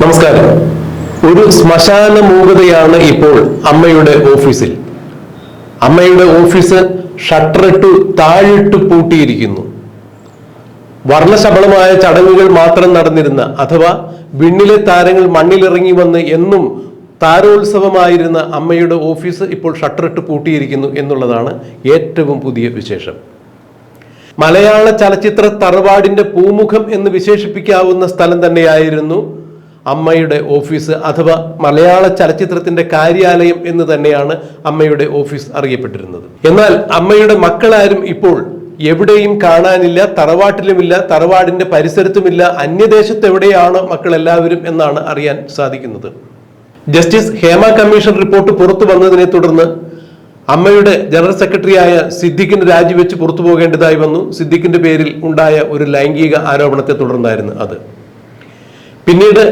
നമസ്കാരം. ഒരു ശ്മശാന മൂകതയാണ് ഇപ്പോൾ അമ്മയുടെ ഓഫീസിൽ. അമ്മയുടെ ഓഫീസ് ഷട്ടറിട്ടു താഴിട്ട് പൂട്ടിയിരിക്കുന്നു. വർണശബളമായ ചടങ്ങുകൾ മാത്രം നടന്നിരുന്ന അഥവാ വിണ്ണിലെ താരങ്ങൾ മണ്ണിലിറങ്ങി വന്ന് എന്നും താരോത്സവമായിരുന്ന അമ്മയുടെ ഓഫീസ് ഇപ്പോൾ ഷട്ടറിട്ട് പൂട്ടിയിരിക്കുന്നു എന്നുള്ളതാണ് ഏറ്റവും പുതിയ വിശേഷം. മലയാള ചലച്ചിത്ര തറവാടിന്റെ പൂമുഖം എന്ന് വിശേഷിപ്പിക്കാവുന്ന സ്ഥലം തന്നെയായിരുന്നു അമ്മയുടെ ഓഫീസ് അഥവാ മലയാള ചലച്ചിത്രത്തിന്റെ കാര്യാലയം എന്ന് തന്നെയാണ് അമ്മയുടെ ഓഫീസ് അറിയപ്പെട്ടിരുന്നത്. എന്നാൽ അമ്മയുടെ മക്കളാരും ഇപ്പോൾ എവിടെയും കാണാനില്ല തറവാട്ടിലുമില്ല തറവാടിന്റെ പരിസരത്തുമില്ല അന്യദേശത്ത് എവിടെയാണോ മക്കൾ എല്ലാവരും എന്നാണ് അറിയാൻ സാധിക്കുന്നത്. ജസ്റ്റിസ് ഹേമ കമ്മീഷൻ റിപ്പോർട്ട് പുറത്തു വന്നതിനെ തുടർന്ന് അമ്മയുടെ ജനറൽ സെക്രട്ടറിയായ സിദ്ദിഖിന് രാജിവെച്ച് പുറത്തു പോകേണ്ടതായി വന്നു. സിദ്ദിഖിന്റെ പേരിൽ ഉണ്ടായ ഒരു ലൈംഗിക ആരോപണത്തെ തുടർന്നായിരുന്നു അത്. പിന്നീട്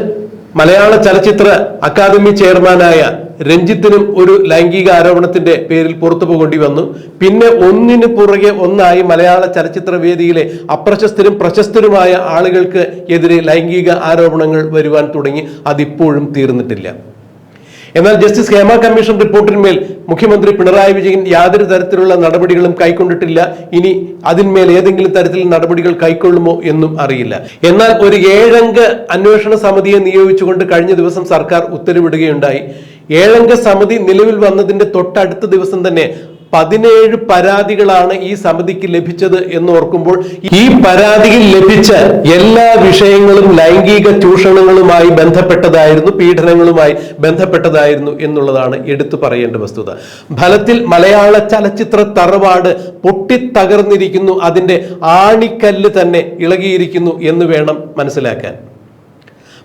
മലയാള ചലച്ചിത്ര അക്കാദമി ചെയർമാനായ രഞ്ജിത്തിനും ഒരു ലൈംഗിക ആരോപണത്തിന്റെ പേരിൽ പുറത്തു പോകേണ്ടി വന്നു. പിന്നെ ഒന്നിന് പുറകെ ഒന്നായി മലയാള ചലച്ചിത്ര വേദിയിലെ അപ്രശസ്തരും പ്രശസ്തരുമായ ആളുകൾക്ക് എതിരെ ലൈംഗിക ആരോപണങ്ങൾ വരുവാൻ തുടങ്ങി. അതിപ്പോഴും തീർന്നിട്ടില്ല. എന്നാൽ ജസ്റ്റിസ് ഹേമ കമ്മീഷൻ റിപ്പോർട്ടിന്മേൽ മുഖ്യമന്ത്രി പിണറായി വിജയൻ യാതൊരു തരത്തിലുള്ള നടപടികളും കൈക്കൊണ്ടിട്ടില്ല. ഇനി അതിന്മേൽ ഏതെങ്കിലും തരത്തിൽ നടപടികൾ കൈക്കൊള്ളുമോ എന്നും അറിയില്ല. എന്നാൽ ഒരു ഏഴംഗ അന്വേഷണ സമിതിയെ നിയോഗിച്ചുകൊണ്ട് കഴിഞ്ഞ ദിവസം സർക്കാർ ഉത്തരവിടുകയുണ്ടായി. ഏഴംഗ സമിതി നിലവിൽ വന്നതിന്റെ തൊട്ടടുത്ത ദിവസം തന്നെ പതിനേഴ് പരാതികളാണ് ഈ സമിതിക്ക് ലഭിച്ചത് എന്ന് ഓർക്കുമ്പോൾ ഈ പരാതിയിൽ ലഭിച്ച എല്ലാ വിഷയങ്ങളും ലൈംഗിക ചൂഷണങ്ങളുമായി ബന്ധപ്പെട്ടതായിരുന്നു പീഡനങ്ങളുമായി ബന്ധപ്പെട്ടതായിരുന്നു എന്നുള്ളതാണ് എടുത്തു പറയേണ്ട വസ്തുത. ഫലത്തിൽ മലയാള ചലച്ചിത്ര തറവാട് പൊട്ടിത്തകർന്നിരിക്കുന്നു അതിന്റെ ആണിക്കല്ല് തന്നെ ഇളകിയിരിക്കുന്നു എന്ന് വേണം മനസ്സിലാക്കാൻ.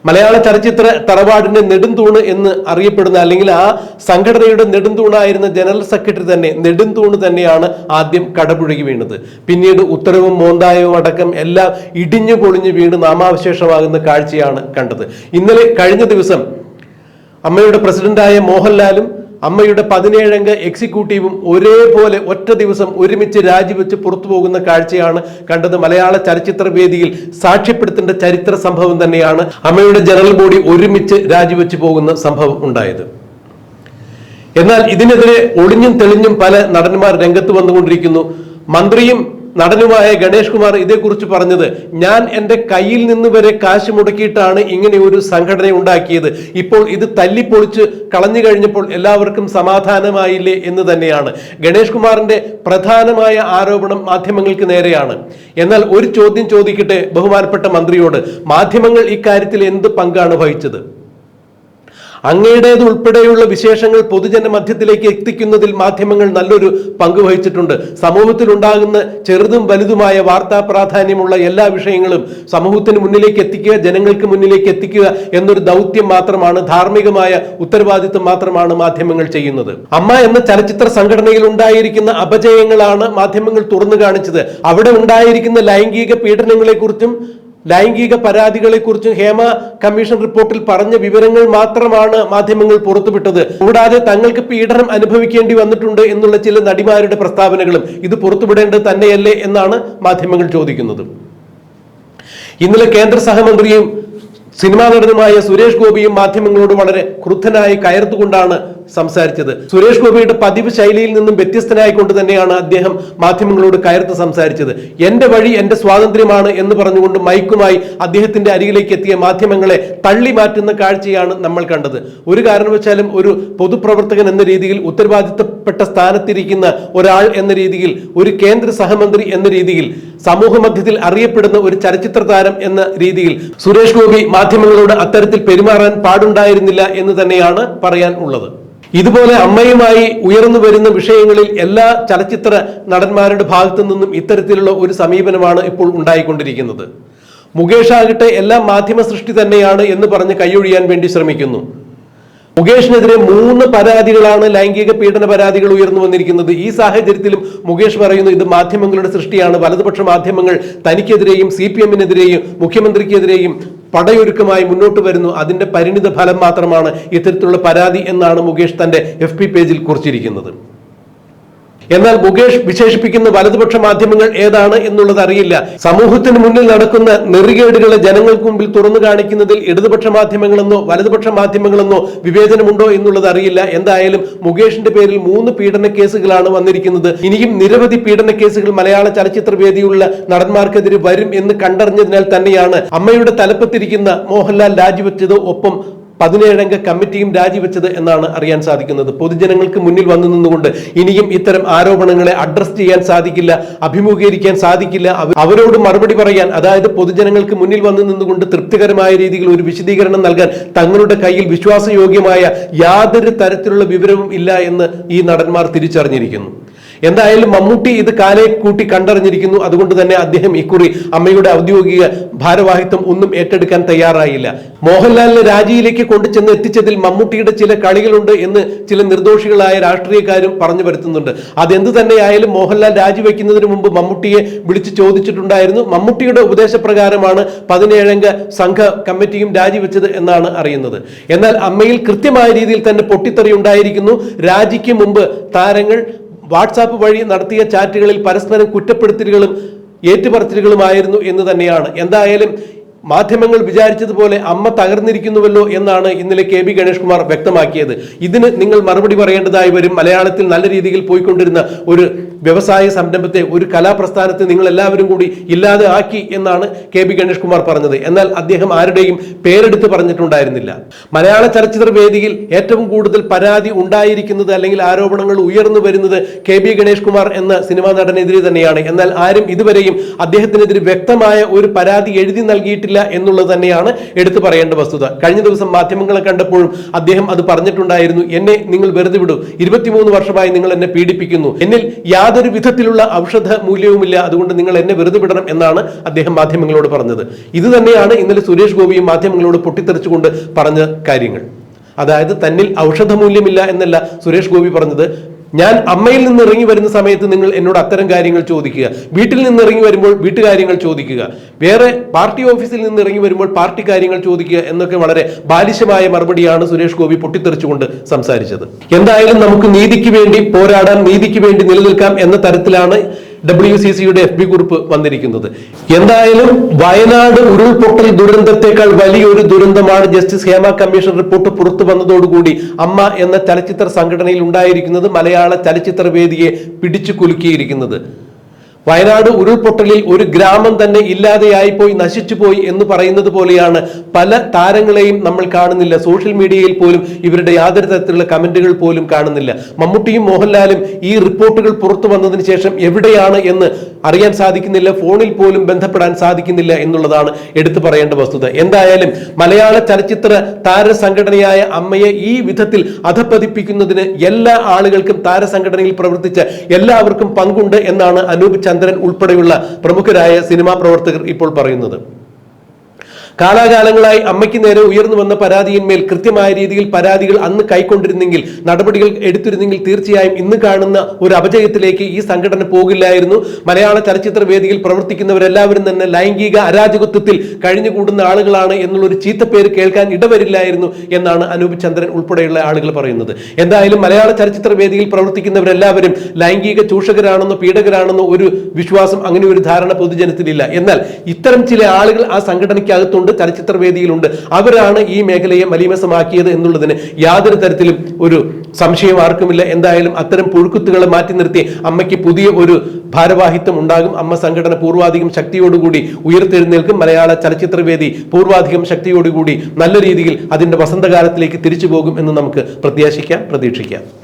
മലയാള ചലച്ചിത്ര തറവാടിന്റെ നെടുന്തൂണ് എന്ന് അറിയപ്പെടുന്ന അല്ലെങ്കിൽ ആ സംഘടനയുടെ നെടുന്തൂണായിരുന്ന ജനറൽ സെക്രട്ടറി തന്നെ നെടുന്തൂണ് തന്നെയാണ് ആദ്യം കടപുഴകി വീണത്. പിന്നീട് ഉത്തരവും മോന്തായവും അടക്കം എല്ലാം ഇടിഞ്ഞു പൊളിഞ്ഞു വീണ് നാമാവശേഷമാകുന്ന കാഴ്ചയാണ് കണ്ടത്. ഇന്നലെ കഴിഞ്ഞ ദിവസം അമ്മയുടെ പ്രസിഡന്റായ മോഹൻലാലും അമ്മയുടെ പതിനേഴംഗ എക്സിക്യൂട്ടീവും ഒരേപോലെ ഒറ്റ ദിവസം ഒരുമിച്ച് രാജിവെച്ച് പുറത്തു പോകുന്ന കാഴ്ചയാണ് കണ്ടത് മലയാള ചലച്ചിത്ര വേദിയിൽ സാക്ഷ്യപ്പെടുത്തേണ്ട ചരിത്ര സംഭവം തന്നെയാണ് അമ്മയുടെ ജനറൽ ബോഡി ഒരുമിച്ച് രാജിവെച്ച് പോകുന്ന സംഭവം ഉണ്ടായത്. എന്നാൽ ഇതിനെതിരെ ഒളിഞ്ഞും തെളിഞ്ഞും പല നടന്മാർ രംഗത്ത് വന്നുകൊണ്ടിരിക്കുന്നു. മന്ത്രിയും നടനുമായ ഗണേഷ് കുമാർ ഇതേക്കുറിച്ച് പറഞ്ഞത് ഞാൻ എന്റെ കയ്യിൽ നിന്ന് വരെ കാശ് മുടക്കിയിട്ടാണ് ഇങ്ങനെ ഒരു സംഘടന ഉണ്ടാക്കിയത്. ഇപ്പോൾ ഇത് തല്ലിപ്പൊളിച്ച് കളഞ്ഞു കഴിഞ്ഞപ്പോൾ എല്ലാവർക്കും സമാധാനമായില്ലേ എന്ന് തന്നെയാണ്. ഗണേഷ് കുമാറിന്റെ പ്രധാനമായ ആരോപണം മാധ്യമങ്ങൾക്ക് നേരെയാണ്. എന്നാൽ ഒരു ചോദ്യം ചോദിക്കട്ടെ ബഹുമാനപ്പെട്ട മന്ത്രിയോട് മാധ്യമങ്ങൾ ഇക്കാര്യത്തിൽ എന്ത് പങ്കാണ് വഹിച്ചത്? അങ്ങയുടേത് ഉൾപ്പെടെയുള്ള വിശേഷങ്ങൾ പൊതുജന മധ്യത്തിലേക്ക് എത്തിക്കുന്നതിൽ മാധ്യമങ്ങൾ നല്ലൊരു പങ്ക് വഹിച്ചിട്ടുണ്ട്. സമൂഹത്തിൽ ഉണ്ടാകുന്ന ചെറുതും വലുതുമായ വാർത്താ പ്രാധാന്യമുള്ള എല്ലാ വിഷയങ്ങളും സമൂഹത്തിന് മുന്നിലേക്ക് എത്തിക്കുക ജനങ്ങൾക്ക് മുന്നിലേക്ക് എത്തിക്കുക എന്നൊരു ദൗത്യം മാത്രമാണ് ധാർമ്മികമായ ഉത്തരവാദിത്വം മാത്രമാണ് മാധ്യമങ്ങൾ ചെയ്യുന്നത്. അമ്മ എന്ന ചലച്ചിത്ര സംഘടനയിൽ ഉണ്ടായിരിക്കുന്ന അപജയങ്ങളാണ് മാധ്യമങ്ങൾ തുറന്നു കാണിച്ചത്. അവിടെ ഉണ്ടായിരിക്കുന്ന ലൈംഗിക പീഡനങ്ങളെക്കുറിച്ചും ലൈംഗിക പരാതികളെക്കുറിച്ച് ഹേമ കമ്മീഷൻ റിപ്പോർട്ടിൽ പറഞ്ഞ വിവരങ്ങൾ മാത്രമാണ് മാധ്യമങ്ങൾ പുറത്തുവിട്ടത്. കൂടാതെ തങ്ങൾക്ക് പീഡനം അനുഭവിക്കേണ്ടി വന്നിട്ടുണ്ട് എന്നുള്ള ചില നടിമാരുടെ പ്രസ്താവനകളും ഇത് പുറത്തുവിടേണ്ടത് തന്നെയല്ലേ എന്നാണ് മാധ്യമങ്ങൾ ചോദിക്കുന്നത്. ഇന്നലെ കേന്ദ്ര സഹമന്ത്രിയും സിനിമാ നടനുമായ സുരേഷ് ഗോപിയും മാധ്യമങ്ങളോട് വളരെ ക്രുദ്ധനായി കയർത്തുകൊണ്ടാണ് സംസാരിച്ചത്. സുരേഷ് ഗോപിയുടെ പതിവ് ശൈലിയിൽ നിന്നും വ്യത്യസ്തനായിക്കൊണ്ട് തന്നെയാണ് അദ്ദേഹം മാധ്യമങ്ങളോട് കയർത്ത് സംസാരിച്ചത്. എന്റെ വഴി എന്റെ സ്വാതന്ത്ര്യമാണ് എന്ന് പറഞ്ഞുകൊണ്ട് മൈക്കുമായി അദ്ദേഹത്തിന്റെ അരികിലേക്ക് എത്തിയ മാധ്യമങ്ങളെ തള്ളി മാറ്റുന്ന കാഴ്ചയാണ് നമ്മൾ കണ്ടത്. ഒരു കാരണവശാലും ഒരു പൊതുപ്രവർത്തകൻ എന്ന രീതിയിൽ ഉത്തരവാദിത്തപ്പെട്ട സ്ഥാനത്തിരിക്കുന്ന ഒരാൾ എന്ന രീതിയിൽ ഒരു കേന്ദ്ര സഹമന്ത്രി എന്ന രീതിയിൽ സമൂഹ മധ്യത്തിൽ അറിയപ്പെടുന്ന ഒരു ചലച്ചിത്ര താരം എന്ന രീതിയിൽ സുരേഷ് ഗോപി മാധ്യമങ്ങളോട് അത്തരത്തിൽ പെരുമാറാൻ പാടുണ്ടായിരുന്നില്ല എന്ന് തന്നെയാണ് പറയാൻ ഉള്ളത്. ഇതുപോലെ അമ്മയുമായി ഉയർന്നു വരുന്ന വിഷയങ്ങളിൽ എല്ലാ ചലച്ചിത്ര നടന്മാരുടെ ഭാഗത്തു നിന്നും ഇത്തരത്തിലുള്ള ഒരു സമീപനമാണ് ഇപ്പോൾ ഉണ്ടായിക്കൊണ്ടിരിക്കുന്നത്. മുകേഷ് ആകട്ടെ എല്ലാ മാധ്യമ സൃഷ്ടി തന്നെയാണ് എന്ന് പറഞ്ഞ് കൈയൊഴിയാൻ വേണ്ടി ശ്രമിക്കുന്നു. മുകേഷിനെതിരെ മൂന്ന് പരാതികളാണ് ലൈംഗിക പീഡന പരാതികൾ ഉയർന്നു വന്നിരിക്കുന്നത്. ഈ സാഹചര്യത്തിലും മുകേഷ് പറയുന്നു ഇത് മാധ്യമങ്ങളുടെ സൃഷ്ടിയാണ്. വലതുപക്ഷ മാധ്യമങ്ങൾ തനിക്കെതിരെയും സി പി എമ്മിനെതിരെയും മുഖ്യമന്ത്രിക്കെതിരെയും പടയൊരുക്കമായി മുന്നോട്ട് വരുന്നു. അതിന്റെ പരിണിത ഫലം മാത്രമാണ് ഇത്തരത്തിലുള്ള പരാതി എന്നാണ് മുകേഷ് തന്റെ എഫ് പേജിൽ കുറിച്ചിരിക്കുന്നത്. എന്നാൽ മുകേഷ് വിശേഷിപ്പിക്കുന്ന വലതുപക്ഷ മാധ്യമങ്ങൾ ഏതാണ് എന്നുള്ളത് അറിയില്ല. സമൂഹത്തിന് മുന്നിൽ നടക്കുന്ന നെറികേടുകളെ ജനങ്ങൾക്ക് മുമ്പിൽ തുറന്നു കാണിക്കുന്നതിൽ ഇടതുപക്ഷ മാധ്യമങ്ങളെന്നോ വലതുപക്ഷ മാധ്യമങ്ങളെന്നോ വിവേചനമുണ്ടോ എന്നുള്ളത് അറിയില്ല. എന്തായാലും മുകേഷിന്റെ പേരിൽ മൂന്ന് പീഡന കേസുകളാണ് വന്നിരിക്കുന്നത്. ഇനിയും നിരവധി പീഡന കേസുകൾ മലയാള ചലച്ചിത്ര വേദിയുള്ള നടന്മാർക്കെതിരെ വരും എന്ന് കണ്ടറിഞ്ഞതിനാൽ തന്നെയാണ് അമ്മയുടെ തലപ്പത്തിരിക്കുന്ന മോഹൻലാൽ രാജിവെച്ചത് ഒപ്പം പതിനേഴംഗ കമ്മിറ്റിയും രാജിവെച്ചത് എന്നാണ് അറിയാൻ സാധിക്കുന്നത്. പൊതുജനങ്ങൾക്ക് മുന്നിൽ വന്നു നിന്നുകൊണ്ട് ഇനിയും ഇത്തരം ആരോപണങ്ങളെ അഡ്രസ് ചെയ്യാൻ സാധിക്കില്ല അഭിമുഖീകരിക്കാൻ സാധിക്കില്ല. അവരോട് മറുപടി പറയാൻ അതായത് പൊതുജനങ്ങൾക്ക് മുന്നിൽ വന്നു നിന്നുകൊണ്ട് തൃപ്തികരമായ രീതിയിൽ ഒരു വിശദീകരണം നൽകാൻ തങ്ങളുടെ കയ്യിൽ വിശ്വാസയോഗ്യമായ യാതൊരു തരത്തിലുള്ള വിവരവും ഇല്ല എന്ന് ഈ നടന്മാർ തിരിച്ചറിഞ്ഞിരിക്കുന്നു. എന്തായാലും മമ്മൂട്ടി ഇത് കാലെ കൂട്ടി കണ്ടറിഞ്ഞിരിക്കുന്നു. അതുകൊണ്ട് തന്നെ അദ്ദേഹം ഇക്കുറി അമ്മയുടെ ഔദ്യോഗിക ഭാരവാഹിത്വം ഒന്നും ഏറ്റെടുക്കാൻ തയ്യാറായില്ല. മോഹൻലാലിനെ രാജിയിലേക്ക് കൊണ്ടുചെന്ന് എത്തിച്ചതിൽ മമ്മൂട്ടിയുടെ ചില കളികളുണ്ട് എന്ന് ചില നിർദോഷികളായ രാഷ്ട്രീയക്കാരും പറഞ്ഞു വരുത്തുന്നുണ്ട്. അതെന്ത് തന്നെയായാലും മോഹൻലാൽ രാജിവെക്കുന്നതിന് മുമ്പ് മമ്മൂട്ടിയെ വിളിച്ചു ചോദിച്ചിട്ടുണ്ടായിരുന്നു. മമ്മൂട്ടിയുടെ ഉപദേശപ്രകാരമാണ് പതിനേഴംഗ സംഘ കമ്മിറ്റിയും രാജിവെച്ചത് എന്നാണ് അറിയുന്നത്. എന്നാൽ അമ്മയിൽ കൃത്യമായ രീതിയിൽ തന്നെ പൊട്ടിത്തെറി ഉണ്ടായിരിക്കുന്നു. രാജിക്ക് മുമ്പ് താരങ്ങൾ വാട്സാപ്പ് വഴി നടത്തിയ ചാറ്റുകളിൽ പരസ്പരം കുറ്റപ്പെടുത്തലുകളും ഏറ്റുപറച്ചിലുകളുമായിരുന്നു എന്ന് തന്നെയാണ്. എന്തായാലും മാധ്യമങ്ങൾ വിചാരിച്ചതുപോലെ അമ്മ തകർന്നിരിക്കുന്നുവല്ലോ എന്നാണ് ഇന്നലെ കെ ബി ഗണേഷ് കുമാർ വ്യക്തമാക്കിയത്. ഇതിന് നിങ്ങൾ മറുപടി പറയേണ്ടതായി വരും. മലയാളത്തിൽ നല്ല രീതിയിൽ പോയിക്കൊണ്ടിരുന്ന ഒരു വ്യവസായ സംരംഭത്തെ ഒരു കലാപ്രസ്ഥാനത്തെ നിങ്ങൾ എല്ലാവരും കൂടി ഇല്ലാതെ ആക്കി എന്നാണ് കെ ബി ഗണേഷ് കുമാർ പറഞ്ഞത്. എന്നാൽ അദ്ദേഹം ആരുടെയും പേരെടുത്ത് പറഞ്ഞിട്ടുണ്ടായിരുന്നില്ല. മലയാള ചലച്ചിത്ര വേദിയിൽ ഏറ്റവും കൂടുതൽ പരാതി ഉണ്ടായിരിക്കുന്നത് അല്ലെങ്കിൽ ആരോപണങ്ങൾ ഉയർന്നു വരുന്നത് കെ ബി ഗണേഷ് കുമാർ എന്ന സിനിമാ നടനെതിരെ തന്നെയാണ്. എന്നാൽ ആരും ഇതുവരെയും അദ്ദേഹത്തിനെതിരെ വ്യക്തമായ ഒരു പരാതി എഴുതി നൽകിയിട്ടില്ല എന്നുള്ളത് തന്നെയാണ് എടുത്തു പറയേണ്ട വസ്തുത. കഴിഞ്ഞ ദിവസം മാധ്യമങ്ങളെ കണ്ടപ്പോഴും അദ്ദേഹം അത് പറഞ്ഞിട്ടുണ്ടായിരുന്നു. എന്നെ നിങ്ങൾ വെറുതെ വിടൂ. ഇരുപത്തിമൂന്ന് വർഷമായി നിങ്ങൾ എന്നെ പീഡിപ്പിക്കുന്നു. എന്നിൽ യാതൊരു വിധത്തിലുള്ള ഔഷധ മൂല്യവുമില്ല. അതുകൊണ്ട് നിങ്ങൾ എന്നെ വെറുതെ വിടണം എന്നാണ് അദ്ദേഹം മാധ്യമങ്ങളോട് പറഞ്ഞത്. ഇത് തന്നെയാണ് ഇന്നലെ സുരേഷ് ഗോപിയും മാധ്യമങ്ങളോട് പൊട്ടിത്തെറിച്ചുകൊണ്ട് പറഞ്ഞ കാര്യങ്ങൾ. അതായത് തന്നിൽ ഔഷധ മൂല്യമില്ല എന്നല്ല സുരേഷ് ഗോപി പറഞ്ഞത്. ഞാൻ അമ്മയിൽ നിന്ന് ഇറങ്ങി വരുന്ന സമയത്ത് നിങ്ങൾ എന്നോട് അത്തരം കാര്യങ്ങൾ ചോദിക്കുക. വീട്ടിൽ നിന്ന് ഇറങ്ങി വരുമ്പോൾ വീട്ടുകാര്യങ്ങൾ ചോദിക്കുക. വേറെ പാർട്ടി ഓഫീസിൽ നിന്ന് ഇറങ്ങി വരുമ്പോൾ പാർട്ടി കാര്യങ്ങൾ ചോദിക്കുക എന്നൊക്കെ വളരെ ബാലിശമായ മറുപടിയാണ് സുരേഷ് ഗോപി പൊട്ടിത്തെറിച്ചുകൊണ്ട് സംസാരിച്ചത്. എന്തായാലും നമുക്ക് നീതിക്ക് വേണ്ടി പോരാടാൻ നീതിക്ക് വേണ്ടി നിലനിൽക്കാം എന്ന തരത്തിലാണ് ഡബ്ല്യു സി സിയുടെ എഫ് ബി കുറിപ്പ് വന്നിരിക്കുന്നത്. എന്തായാലും വയനാട് ഉരുൾപൊട്ടൽ ദുരന്തത്തെക്കാൾ വലിയൊരു ദുരന്തമാണ് ജസ്റ്റിസ് ഹേമ കമ്മീഷൻ റിപ്പോർട്ട് പുറത്തു വന്നതോടുകൂടി അമ്മ എന്ന ചലച്ചിത്ര സംഘടനയിൽ ഉണ്ടായിരിക്കുന്നത് മലയാള ചലച്ചിത്ര വേദിയെ പിടിച്ചു കുലുക്കിയിരിക്കുന്നത്. വയനാട് ഉരുൾപൊട്ടലിൽ ഒരു ഗ്രാമം തന്നെ ഇല്ലാതെയായി ഇല്ലാതെയായിപ്പോയി നശിച്ചുപോയി എന്ന് പറയുന്നത് പോലെയാണ് പല താരങ്ങളെയും നമ്മൾ കാണുന്നില്ല. സോഷ്യൽ മീഡിയയിൽ പോലും ഇവരുടെ യാതൊരു തരത്തിലുള്ള കമന്റുകൾ പോലും കാണുന്നില്ല. മമ്മൂട്ടിയും മോഹൻലാലും ഈ റിപ്പോർട്ടുകൾ പുറത്തു വന്നതിന് ശേഷം എവിടെയാണ് എന്ന് അറിയാൻ സാധിക്കുന്നില്ല. ഫോണിൽ പോലും ബന്ധപ്പെടാൻ സാധിക്കുന്നില്ല എന്നുള്ളതാണ് എടുത്തു പറയേണ്ട വസ്തുത. എന്തായാലും മലയാള ചലച്ചിത്ര താരസംഘടനയായ അമ്മയെ ഈ വിധത്തിൽ അധപ്പതിപ്പിക്കുന്നതിന് എല്ലാ ആളുകൾക്കും താരസംഘടനയിൽ പ്രവർത്തിച്ച എല്ലാവർക്കും പങ്കുണ്ട് എന്നാണ് അനൂപ് ചന്ദ്രൻ ഉൾപ്പെടെയുള്ള പ്രമുഖരായ സിനിമാ പ്രവർത്തകർ ഇപ്പോൾ പറയുന്നത്. കാലാകാലങ്ങളായി അമ്മയ്ക്ക് നേരെ ഉയർന്നു വന്ന പരാതിയിന്മേൽ കൃത്യമായ രീതിയിൽ പരാതികൾ അന്ന് കൈക്കൊണ്ടിരുന്നെങ്കിൽ നടപടികൾ എടുത്തിരുന്നെങ്കിൽ തീർച്ചയായും ഇന്ന് കാണുന്ന ഒരു അപജയത്തിലേക്ക് ഈ സംഘടന പോകില്ലായിരുന്നു. മലയാള ചലച്ചിത്ര വേദിയിൽ പ്രവർത്തിക്കുന്നവരെല്ലാവരും തന്നെ ലൈംഗിക അരാജകത്വത്തിൽ കഴിഞ്ഞുകൂടുന്ന ആളുകളാണ് എന്നുള്ളൊരു ചീത്തപ്പേര് കേൾക്കാൻ ഇടവരില്ലായിരുന്നു എന്നാണ് അനൂപ് ചന്ദ്രൻ ഉൾപ്പെടെയുള്ള ആളുകൾ പറയുന്നത്. എന്തായാലും മലയാള ചലച്ചിത്ര വേദിയിൽ പ്രവർത്തിക്കുന്നവരെല്ലാവരും ലൈംഗിക ചൂഷകരാണെന്നോ പീഡകരാണെന്നോ ഒരു വിശ്വാസം അങ്ങനെ ഒരു ധാരണ പൊതുജനത്തിലില്ല. എന്നാൽ ഇത്തരം ചില ആളുകൾ ആ സംഘടനയ്ക്കകത്തുണ്ട്. ചലച്ചിത്ര വേദിയിലുണ്ട് അവരാണ് ഈ മേഖലയെ മലീമസമാക്കിയത് എന്നുള്ളതിന് യാതൊരു തരത്തിലും ഒരു സംശയം ആർക്കുമില്ല. എന്തായാലും അത്തരം പുഴുക്കുത്തുകളെ മാറ്റി നിർത്തി അമ്മയ്ക്ക് പുതിയ ഒരു ഭാരവാഹിത്വം ഉണ്ടാകും. അമ്മ സംഘടന പൂർവാധികം ശക്തിയോടുകൂടി ഉയർത്തെഴുന്നേൽക്കും. മലയാള ചലച്ചിത്ര വേദി പൂർവാധികം ശക്തിയോടുകൂടി നല്ല രീതിയിൽ അതിന്റെ വസന്തകാലത്തിലേക്ക് തിരിച്ചു പോകും എന്ന് നമുക്ക് പ്രത്യാശിക്കാം പ്രതീക്ഷിക്കാം.